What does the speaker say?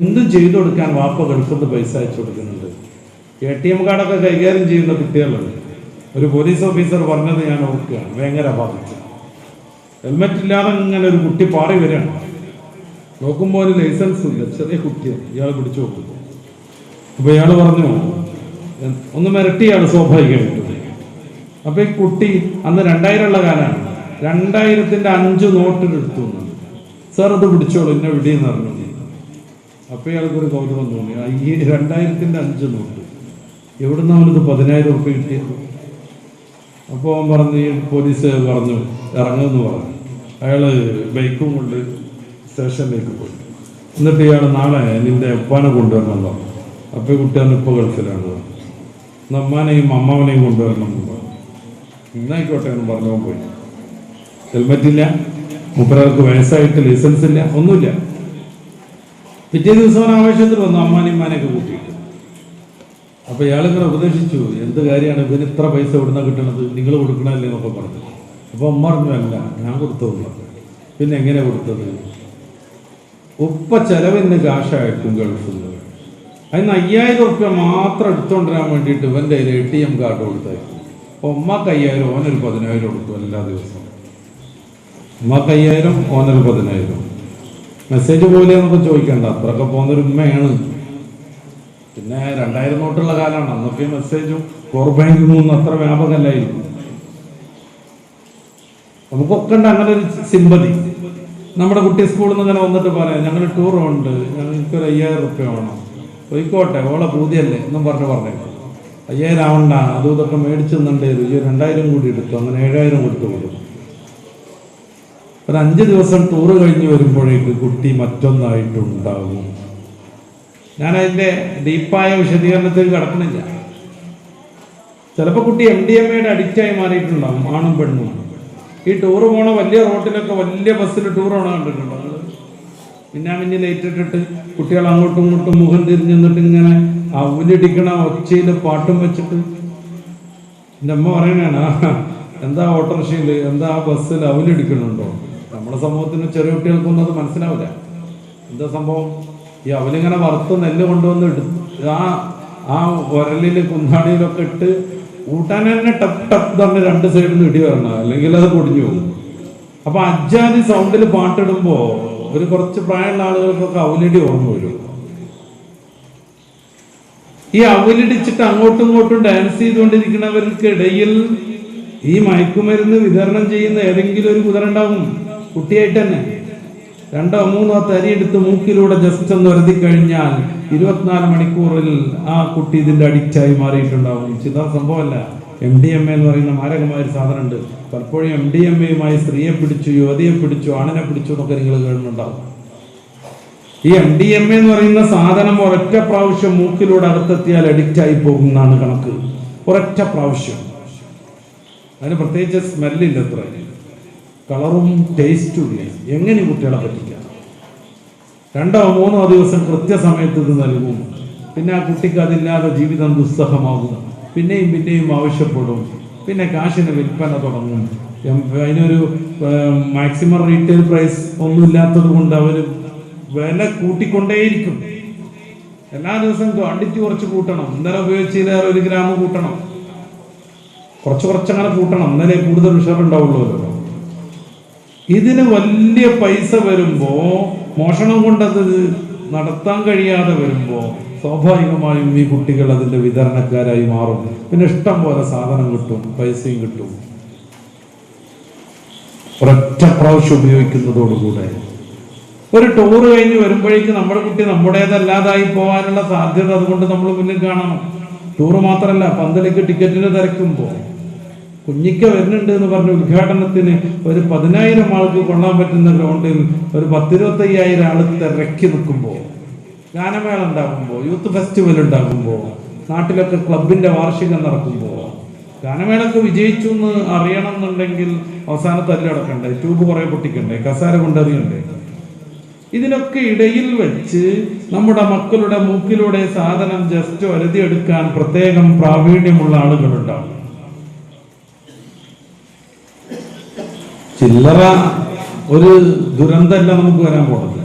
എന്തും ചെയ്തു കൊടുക്കാൻ വാപ്പ ഗൾഫിന്ന് പൈസ അയച്ചു കൊടുക്കുന്നുണ്ട്. എ ടി എം കാർഡൊക്കെ കൈകാര്യം ചെയ്യുന്ന കുട്ടികളുണ്ട്. ഒരു പോലീസ് ഓഫീസർ പറഞ്ഞത് ഞാൻ ഓർക്കുകയാണ്. ഭയങ്കര ബാധിച്ചു ഹെൽമെറ്റ് ഇല്ലാതെ ഇങ്ങനെ ഒരു കുട്ടി പാറി വരികയാണ്. നോക്കുമ്പോൾ ഒരു ലൈസൻസ് ഇല്ല. ചെറിയ കുട്ടിയാണ്. ഇയാൾ പിടിച്ചു നോക്കുമ്പോൾ അപ്പൊ ഇയാൾ പറഞ്ഞു "എ- ഒന്ന് മിരട്ടിയാണ് സ്വാഭാവികമായിട്ടും. അപ്പൊ ഈ കുട്ടി അന്ന് രണ്ടായിരം ഉള്ള കാലാണ് രണ്ടായിരത്തിന്റെ അഞ്ച് നോട്ടിലെടുത്തു സാർ അത് പിടിച്ചോളൂ. എന്നെ വിടിയെന്ന് പറഞ്ഞു. അപ്പൊ ഇയാൾക്ക് ഒരു കൗതുകം തോന്നി. ഈ രണ്ടായിരത്തിന്റെ അഞ്ച് നോട്ട്. എവിടുന്ന് അവനത് പതിനായിരം ഉറുപ്പ്യ കിട്ടിയത്? അപ്പോൾ അവൻ പറഞ്ഞു ഈ പോലീസ് പറഞ്ഞു ഇറങ്ങുമെന്ന് പറഞ്ഞു. അയാൾ ബൈക്കും കൊണ്ട് സ്റ്റേഷനിലേക്ക് പോയി. എന്നിട്ട് ഇയാൾ നാളെ നിന്റെ ഉപ്പാനെ കൊണ്ടുവരണം പറഞ്ഞു. അപ്പൊ ഈ കുട്ടി അന്ന് ഇപ്പോൾ ഗൾഫിലാണ് നമ്മാനെയും അമ്മാവനെയും കൊണ്ടുവരണം എന്ന് പറഞ്ഞു. ഇന്നായിക്കോട്ടെ എന്ന് പറഞ്ഞവൻ പോയി. ഹെൽമെറ്റ് ഇല്ല മുപ്പരാൾക്ക് വയസ്സായിട്ട് ലൈസൻസ് ഇല്ല ഒന്നുമില്ല. പിറ്റേ ദിവസം ആവേശത്തിൽ വന്നു അമ്മാനെയും മാനെയൊക്കെ കൂട്ടിയിട്ട്. അപ്പൊ ഇയാളിങ്ങനെ ഉപദേശിച്ചു എന്ത് കാര്യമാണ് ഇവന് ഇത്ര പൈസ എവിടുന്ന കിട്ടണത്? നിങ്ങൾ കൊടുക്കണമല്ലേ എന്നൊക്കെ പറഞ്ഞു. അപ്പൊ അമ്മ പറഞ്ഞു അല്ല ഞാൻ കൊടുത്തോളൂ പിന്നെ എങ്ങനെ കൊടുത്തത്? ഉപ്പ ചെലവിന് കാശായിട്ടും ഗൾഫിൽ നിന്ന്. അതിന് അയ്യായിരം ഉറുപ്പ്യ മാത്രം എടുത്തുകൊണ്ടിരാൻ വേണ്ടിയിട്ട് ഇവന്റെ എ ടി എം കാർഡ് കൊടുത്തായിരുന്നു. അപ്പോൾ ഉമ്മക്ക് അയ്യായിരം ഓനൊരു പതിനായിരം കൊടുക്കും എല്ലാ ദിവസവും. ഉമ്മക്ക് അയ്യായിരം ഓനൊരു പതിനായിരം. മെസ്സേജ് പോലെ എന്നൊക്കെ ചോദിക്കണ്ട. അത്രയൊക്കെ പോകുന്നൊരു ഉമ്മയാണ്. പിന്നെ രണ്ടായിരം നോട്ടുള്ള കാലമാണ് അന്നൊക്കെ മെസ്സേജും കോർ ബാങ്കിങ്ങും ഒന്നും അത്ര വ്യാപകമല്ലായിരുന്നു. നമുക്കൊക്കെ ഉണ്ട് അങ്ങനെ ഒരു സിമ്പതി നമ്മുടെ കുട്ടി സ്കൂളിൽ നിന്ന് ഇങ്ങനെ വന്നിട്ട് പറയാം ഞങ്ങൾ ടൂർ ഉണ്ട്. ഞങ്ങൾക്കൊരു അയ്യായിരം റുപ്യ വേണം. പോയിക്കോട്ടെ. ഓളെ പൂതിയല്ലേ. എന്നും പറഞ്ഞു പറഞ്ഞേ. അയ്യായിരം ആവണ്ട. അതും ഇതൊക്കെ മേടിച്ചു തന്നിട്ടേരും ഈ രണ്ടായിരം കൂടി എടുത്തു. അങ്ങനെ ഏഴായിരം കൊടുത്തു. കൊടുക്കും ഒരു അഞ്ച് ദിവസം ടൂറ് കഴിഞ്ഞ് വരുമ്പോഴേക്ക് കുട്ടി മറ്റൊന്നായിട്ടുണ്ടാകും. ഞാൻ അതിന്റെ ഡീപ്പായ വിശദീകരണത്തിൽ കടക്കണില്ല ചിലപ്പോൾ കുട്ടി എം ഡി എം എയുടെ അഡിക്റ്റായി മാറിയിട്ടുണ്ടാവും ആണും പെണ്ണും. ഈ ടൂർ പോണ വലിയ റോട്ടിലൊക്കെ വലിയ ബസ്സിൽ ടൂർ പോണ കണ്ടിട്ടുണ്ടോ. പിന്നെ പിന്നെ ലൈറ്റ് ഇട്ടിട്ട് കുട്ടികൾ അങ്ങോട്ടും ഇങ്ങോട്ടും മുഖം തിരിഞ്ഞു നിന്നിട്ട് ഇങ്ങനെ അവലിടിക്കണ ഒച്ചയിൽ പാട്ടും വെച്ചിട്ട് എന്റെ അമ്മ പറയണേണ "ആ, എന്താ ഓട്ടോറിക്ഷയിൽ എന്താ ബസ്സിൽ അവലിടിക്കണുണ്ടോ? നമ്മുടെ സമൂഹത്തിന് ചെറിയ കുട്ടികൾക്കൊന്നും അത് മനസ്സിലാവില്ല. എന്താ സംഭവം? ഈ അവനിങ്ങനെ വറുത്ത് നെല്ല് കൊണ്ടുവന്ന് എടു ആ ആ ഉരലിൽ കുന്നാടിയിലൊക്കെ ഇട്ട് കൂട്ടാൻ തന്നെ ടപ്പ് ടപ്പ് തന്നെ രണ്ട് സൈഡിൽ നിന്ന് ഇടി വരണം. അല്ലെങ്കിൽ അത് പൊടിഞ്ഞു പോകും. അപ്പൊ അജ്ജാതി സൗണ്ടിൽ പാട്ടിടുമ്പോ ഒരു കുറച്ച് പ്രായമുള്ള ആളുകൾക്കൊക്കെ അവലിടി ഓർമ്മ വരും. ഈ അവലിടിച്ചിട്ട് അങ്ങോട്ടും ഇങ്ങോട്ടും ഡാൻസ് ചെയ്തുകൊണ്ടിരിക്കുന്നവർക്കിടയിൽ ഈ മയക്കുമരുന്ന് വിതരണം ചെയ്യുന്ന ഏതെങ്കിലും ഒരു കുതിര ഉണ്ടാവും. കുട്ടിയായിട്ട് തന്നെ രണ്ടോ മൂന്നോ തരി എടുത്ത് മൂക്കിലൂടെ ജസ്റ്റ് ഒന്ന് വരുതി കഴിഞ്ഞാൽ ഇരുപത്തിനാല് മണിക്കൂറിൽ ആ കുട്ടി ഇതിന്റെ അഡിക്റ്റായി മാറിയിട്ടുണ്ടാവും. ചിത സംഭവമല്ല. എം ഡി എം എ എന്ന് പറയുന്ന മാരകമായ ഒരു സാധനമുണ്ട്. പലപ്പോഴും എം ഡി എം എയുമായി സ്ത്രീയെ പിടിച്ചു യുവതിയെ പിടിച്ചു ആണിനെ പിടിച്ചു എന്നൊക്കെ നിങ്ങൾ കേൾക്കുന്നുണ്ടാവും. ഈ എം ഡി എം എന്ന് പറയുന്ന സാധനം ഒരൊറ്റ പ്രാവശ്യം മൂക്കിലൂടെ അടുത്തെത്തിയാൽ അഡിക്റ്റ് ആയി പോകുന്നതാണ് കണക്ക്. ഒരൊറ്റ പ്രാവശ്യം. അതിന് പ്രത്യേകിച്ച് സ്മെല്ലില്ല അത്ര കളറും ടേസ്റ്റും ഇല്ല. എങ്ങനെ കുട്ടികളെ പറ്റിക്കാം? രണ്ടോ മൂന്നോ ദിവസം കൃത്യസമയത്ത് ഇത് നൽകും. പിന്നെ ആ കുട്ടിക്ക് അതില്ലാതെ ജീവിതം ദുസ്സഹമാകും. പിന്നെയും പിന്നെയും ആവശ്യപ്പെടും. പിന്നെ കാശിന് വിൽപ്പന തുടങ്ങും. അതിനൊരു മാക്സിമം റീറ്റെയിൽ പ്രൈസ് ഒന്നുമില്ലാത്തത് കൊണ്ട് അവർ വില കൂട്ടിക്കൊണ്ടേയിരിക്കും. എല്ലാ ദിവസവും ക്വാണ്ടിറ്റി കുറച്ച് കൂട്ടണം. ഇന്നലെ ഉപയോഗിച്ചതിലേറെ ഒരു ഗ്രാം കൂട്ടണം. കുറച്ച് കുറച്ചങ്ങനെ കൂട്ടണം. ഇന്നലെ കൂടുതൽ ഉഷാറുണ്ടാവുള്ളൂ ഇതിന് വലിയ പൈസ വരുമ്പോ മോഷണം കൊണ്ടത് നടത്താൻ കഴിയാതെ വരുമ്പോ സ്വാഭാവികമായും ഈ കുട്ടികൾ അതിന്റെ വിതരണക്കാരായി മാറും. പിന്നെ ഇഷ്ടം പോലെ സാധനം കിട്ടും പൈസയും കിട്ടും. ഒരൊറ്റ പ്രാവശ്യം ഉപയോഗിക്കുന്നതോടുകൂടെ. ഒരു ടൂർ കഴിഞ്ഞ് വരുമ്പോഴേക്കും നമ്മുടെ കുട്ടി നമ്മുടേതല്ലാതായി പോകാനുള്ള സാധ്യത അതുകൊണ്ട് നമ്മൾ പിന്നെ കാണണം. ടൂർ മാത്രമല്ല പന്തലേക്ക് ടിക്കറ്റിന് തിരക്കുമ്പോൾ കുഞ്ഞിക്ക വരുന്നുണ്ട് എന്ന് പറഞ്ഞ ഉദ്ഘാടനത്തിന് ഒരു പതിനായിരം ആൾക്ക് കൊള്ളാൻ പറ്റുന്ന ഗ്രൗണ്ടിൽ ഒരു പത്തിരുപത്തയ്യായിരം ആൾ തിരക്കി നിൽക്കുമ്പോൾ ഗാനമേള ഉണ്ടാകുമ്പോൾ യൂത്ത് ഫെസ്റ്റിവൽ ഉണ്ടാകുമ്പോൾ നാട്ടിലൊക്കെ ക്ലബിന്റെ വാർഷികം നടക്കുമ്പോൾ ഗാനമേളക്ക് വിജയിച്ചു എന്ന് അറിയണം എന്നുണ്ടെങ്കിൽ അവസാന തല്ലടക്കണ്ടേ ട്യൂബ് കുറെ പൊട്ടിക്കണ്ടേ? കസാര കൊണ്ടെറിയണ്ടേ? ഇതിനൊക്കെ ഇടയിൽ വെച്ച് നമ്മുടെ മക്കളുടെ മൂക്കിലൂടെ സാധനം ജസ്റ്റ് വരുതിയെടുക്കാൻ പ്രത്യേകം പ്രാവീണ്യമുള്ള ആളുകളുണ്ടാവും. ചില്ലറ ഒരു ദുരന്തമല്ല നമുക്ക് വരാൻ പോണത്